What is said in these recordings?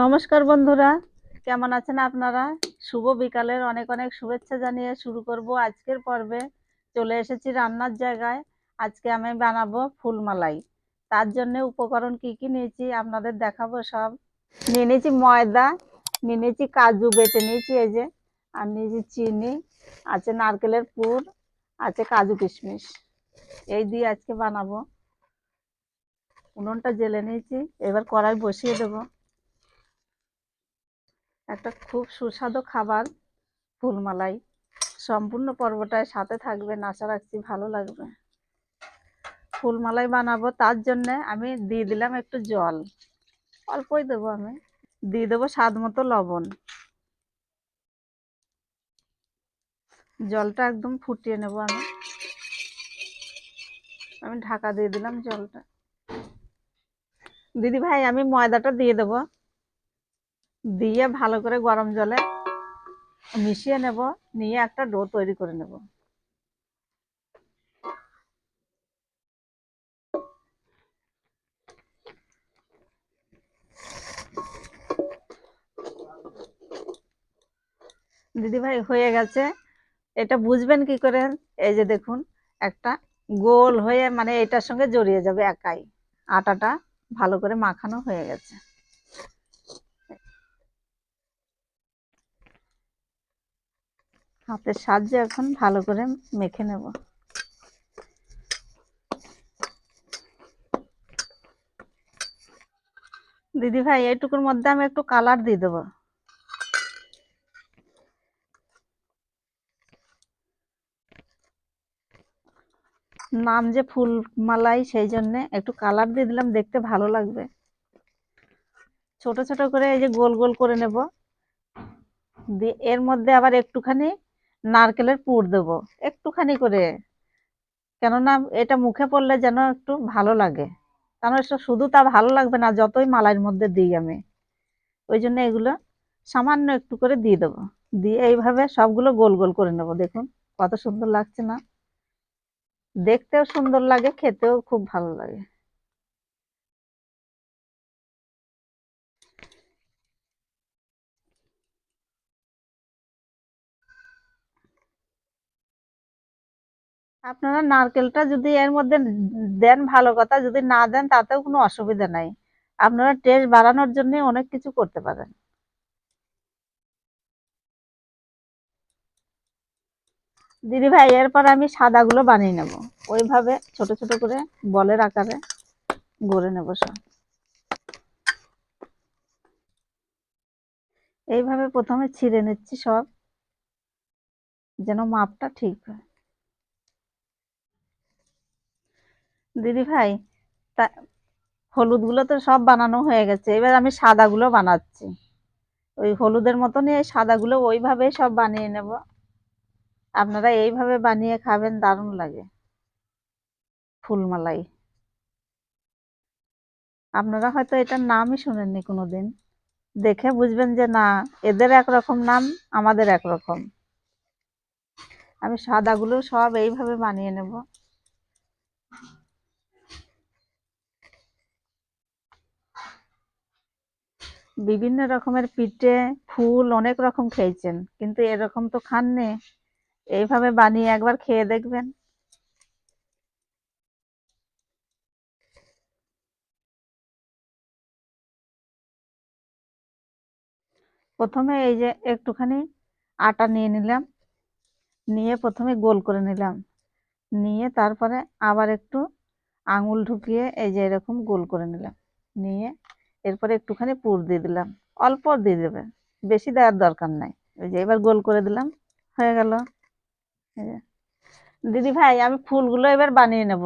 নমস্কার বন্ধুরা, কেমন আছেন আপনারা? শুভ বিকালের অনেক অনেক শুভেচ্ছা জানিয়ে শুরু করব আজকের পর্বে। চলে এসেছি রান্নার জায়গায়। আজকে আমি বানাবো ফুলমালাই। তার জন্য উপকরণ কি কি নিয়েছি আপনাদের দেখাবো সব। নিয়ে নিয়েছি ময়দা, নিয়ে নিয়েছি কাজু বেটে নিয়েছি এই যে, আর নিয়েছি চিনি, আছে নারকেলের পুর, আছে কাজু কিশমিশ। এই দিয়ে আজকে বানাবো। উনুনটা জেলে নিয়েছি, এবার কড়াই বসিয়ে দেবো। একটা খুব সুস্বাদু খাবার, ফুলমালাই। সম্পূর্ণ পর্বটায় সাথে থাকবে, আশা রাখছি ভালো লাগবে। ফুলমালাই বানাবো, তার জন্য আমি দিয়ে দিলাম একটু জল। অল্পই দেবো আমি। দিয়ে দেবো স্বাদ মতো লবণ। জলটা একদম ফুটিয়ে নেব আমি। আমি ঢাকা দিয়ে দিলাম জলটা। দিদি ভাই, আমি ময়দাটা দিয়ে দেবো। দিয়ে ভালো করে গরম জলে মিশিয়ে নেব, নিয়ে একটা ডো তৈরি করে নেব। দিদি ভাই হয়ে গেছে। এটা বুঝবেন কি করে? এই যে দেখুন, একটা গোল হয়ে মানে এটার সঙ্গে জড়িয়ে যাবে একাই। আটাটা ভালো করে মাখানো হয়ে গেছে। হাতের সাহায্যে এখন ভালো করে মেখে নেব। দিদি ভাই, এইটুকুর মধ্যে আমি একটু কালার দিয়ে দেবো। নাম যে ফুল মালাই সেই জন্য একটু কালার দিয়ে দিলাম, দেখতে ভালো লাগবে। ছোট ছোট করে এই যে গোল গোল করে নেব। দিয়ে এর মধ্যে আবার একটুখানি নারকেলের পুর দেব। একটুখানি করে। কেননা এটা মুখে পড়লে যেন একটু ভালো লাগে। কারণ এটা শুধু তা ভালো লাগবে না, যতই মালাইয়ের মধ্যে দিই আমি। ওই জন্য এগুলো সামান্য একটু করে দিয়ে দেবো। দিয়ে এইভাবে সবগুলো গোল গোল করে নেব। দেখুন, কত সুন্দর লাগছে না। দেখতেও সুন্দর লাগে, খেতেও খুব ভালো লাগে। আপনারা নারকেলটা যদি এর মধ্যে দেন ভালো কথা, যদি না দেন তাতেও কোনো অসুবিধা নাই। আপনারা টেস্ট বাড়ানোর জন্য অনেক কিছু করতে পারেন। দিদি ভাই, এরপর আমি সাদাগুলো বানিয়ে নেব। ওইভাবে ছোট ছোট করে বলের আকারে গড়ে নেব সব। এইভাবে প্রথমে ছিঁড়ে নিচ্ছি সব, যেন মাপটা ঠিক হয়। দিদি ভাই, তা হলুদগুলো তো সব বানানো হয়ে গেছে, এবার আমি সাদাগুলো বানাচ্ছি। ওই হলুদের মতনই এই সাদাগুলো ওইভাবেই সব বানিয়ে নেব। আপনারা এইভাবে বানিয়ে খাবেন, দারুণ লাগে। ফুলমালাই। আপনারা হয়তো এটার নামই শুনেননি কোনোদিন। দেখে বুঝবেন যে না, এদের একরকম নাম, আমাদের একরকম। আমি সাদাগুলো সব এইভাবে বানিয়ে নেব। বিভিন্ন রকমের পিঠে, ফুল অনেক রকম খেয়েছেন, কিন্তু এরকম তো খাননি। এইভাবে বানিয়ে একবার খেয়ে দেখবেন। প্রথমে এই যে একটুখানি আটা নিয়ে নিলাম, নিয়ে প্রথমে গোল করে নিলাম। নিয়ে তারপরে আবার একটু আঙুল ঢুকিয়ে এই যে এরকম গোল করে নিলাম। নিয়ে এরপরে একটুখানি পুর দিয়ে দিলাম। অল্প দিয়ে দেবে, বেশি দেওয়ার দরকার নাই। ওই যে এবার গোল করে দিলাম, হয়ে গেল। দিদি ভাই, আমি ফুলগুলো এবার বানিয়ে নেব।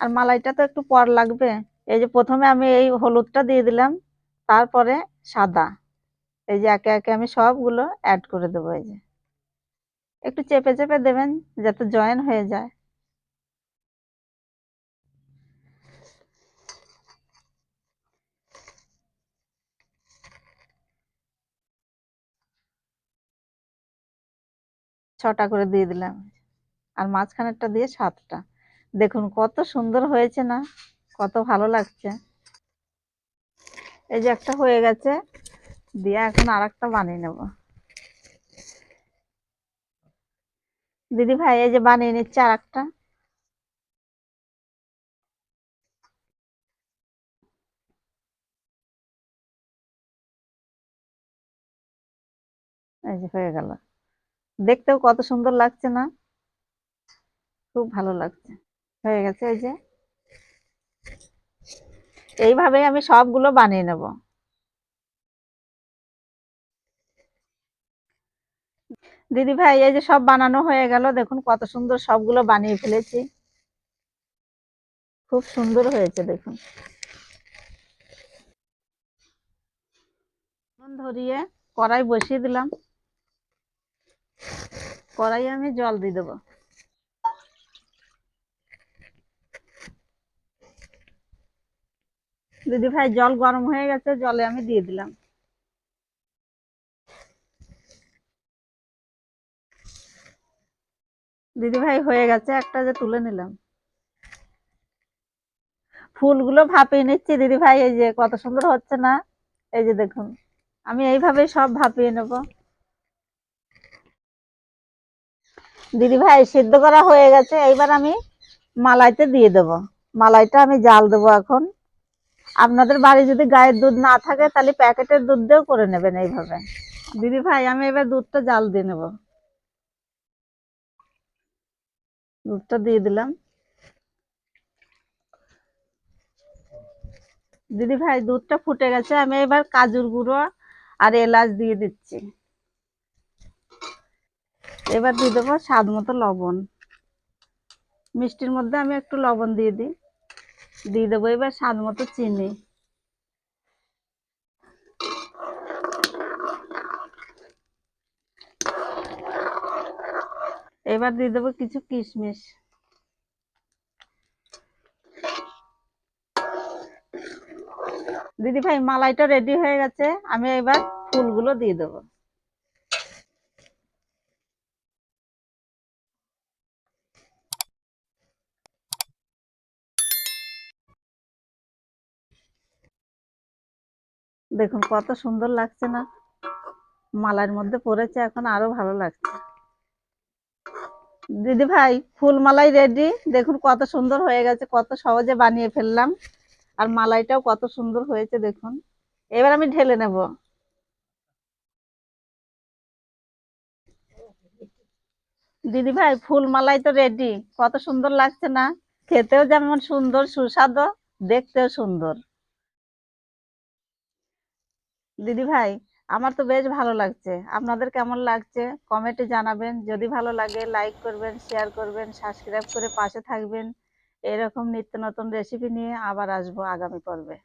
আর মালাইটা তো একটু পর লাগবে। এই যে প্রথমে আমি এই হলুদটা দিয়ে দিলাম, তারপরে সাদা। এই যে একে একে আমি সবগুলো অ্যাড করে দেবো, এই যে। একটু চেপে চেপে দেবেন, যাতে জয়েন হয়ে যায়। ছটা করে দিয়ে দিলাম। আর মাঝখানেরটা দিয়ে সাতটা। দেখুন কত সুন্দর হয়েছে না? কত ভালো লাগছে। এই যে একটা হয়ে গেছে। দিয়ে এখন আর একটা বানিয়ে নেব। দিদি ভাই, এই যে বানিয়ে নিচ্ছে আর একটা এই যে হয়ে গেল। দেখতেও কত সুন্দর লাগছে না? খুব ভালো লাগছে। হয়ে গেছে এই যে। এইভাবেই আমি সবগুলো বানিয়ে নেব। দিদি ভাই, এই যে সব বানানো হয়ে গেল, দেখুন কত সুন্দর সবগুলো বানিয়ে ফেলেছি। খুব সুন্দর হয়েছে, দেখুন। ধরিয়ে কড়াই বসিয়ে দিলাম। কড়াই আমি জল দিয়ে দেবো। দিদি ভাই, জল গরম হয়ে গেছে, জলে আমি দিয়ে দিলাম। দিদি ভাই, হয়ে গেছে, একটা যে তুলে নিলাম। ফুলগুলো ভাপিয়ে নিচ্ছি দিদি ভাই, এই যে কত সুন্দর হচ্ছে না? এই যে দেখুন, আমি এইভাবে সব ভাপিয়ে নেব। দিদি ভাই সিদ্ধ করা হয়ে গেছে। এইবার আমি মালাইতে দিয়ে দেব। মালাইটা আমি জাল দেবো এখন। আপনাদের বাড়ি যদি গায়ের দুধ না থাকে, তাহলে প্যাকেটের দুধ দিয়েও করে নেবেন এইভাবে। দিদি ভাই আমি এবার দুধটা জাল দিয়ে নেব। দুধটা দিয়ে দিলাম। দিদি ভাই দুধটা ফুটে গেছে। আমি এবার কাজুর গুঁড়ো আর এলাচ দিয়ে দিচ্ছি। এবার দিয়ে দেবো স্বাদ মতো লবণ। মিষ্টির মধ্যে আমি একটু লবণ দিয়ে দিই। দিয়ে দেবো এবার স্বাদ মতো চিনি। এবার দিয়ে দেবো কিছু কিশমিশ। দিদি ভাই, মালাইটা রেডি হয়ে গেছে। আমি এবার ফুলগুলো দিয়ে দেবো। দেখুন, কত সুন্দর লাগছে না? মালার মধ্যে পড়েছে, এখন আরও ভালো লাগছে। দিদি ভাই, ফুল মালাই রেডি দেখুন, কত সুন্দর হয়ে গেছে, কত সহজে বানিয়ে ফেললাম। আর মালাইটাও কত সুন্দর হয়েছে, দেখুন। এবার আমি ঢেলে নেব। দিদি ভাই, ফুল মালাই তো রেডি কত সুন্দর লাগছে না? খেতেও যেমন সুন্দর, সুস্বাদু, দেখতেও সুন্দর। দিদি ভাই, আমার তো বেশ ভালো লাগছে। আপনাদের কেমন লাগছে? কমেন্টে জানাবেন। যদি ভালো লাগে লাইক করবেন শেয়ার করবেন সাবস্ক্রাইব করে পাশে থাকবেন। এরকম নিত্য নতুন রেসিপি নিয়ে আবার আসব আগামী পর্বে।